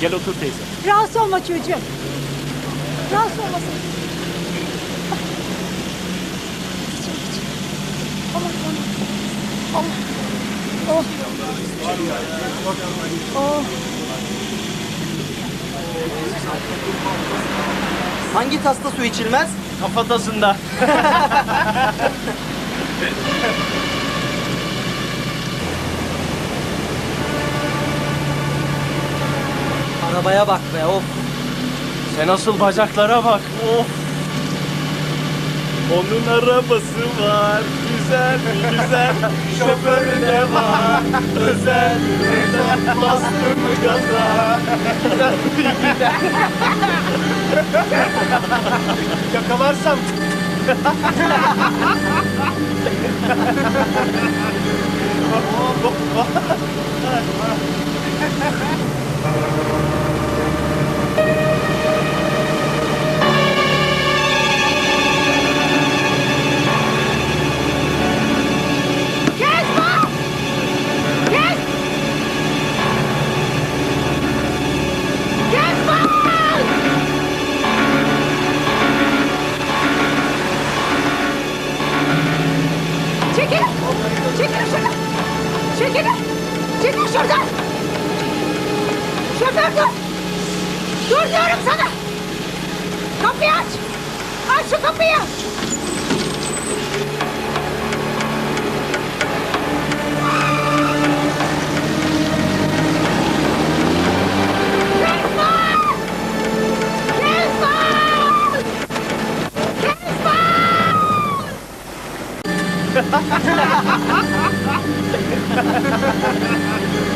Gel otur teyze. Rahatsız olma çocuğum. Rahatsız olmasın. Aman aman. Allah. Oh. Oh. Hangi tasta su içilmez? Kafatasında. Arabaya bak be of. Sen asıl bacaklara bak. Of. Onun arabası var. Güzel güzel. Şoförü de var. Özel özel. Bastı mı gaza? Yakalarsam. Kezban! Kez! Kezban! Çekilin! Çekilin şuradan! Çekilin! Çekil şuradan! Şoför dur! Dur diyorum sana! Kapıyı aç! Aç şu kapıyı! Kezban!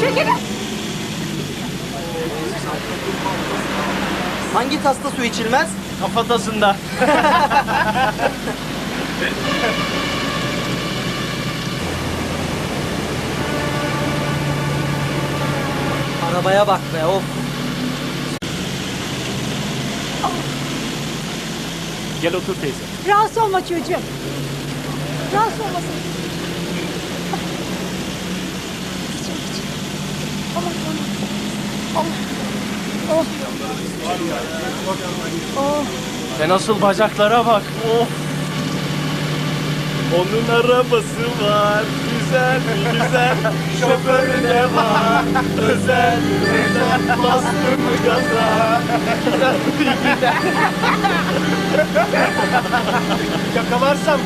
Çekilin! Hangi tasta su içilmez? Kafatasında. Arabaya bak be of. Gel otur teyze. Rahatsız olma çocuğum. Rahatsız olmasın. Allah. Oh. Oh. Sen asıl bacaklara bak. Of. Onun arabası var. Güzel güzel. Şoförü de var. Özel özel. Bastı mı gaza? Yakalarsam.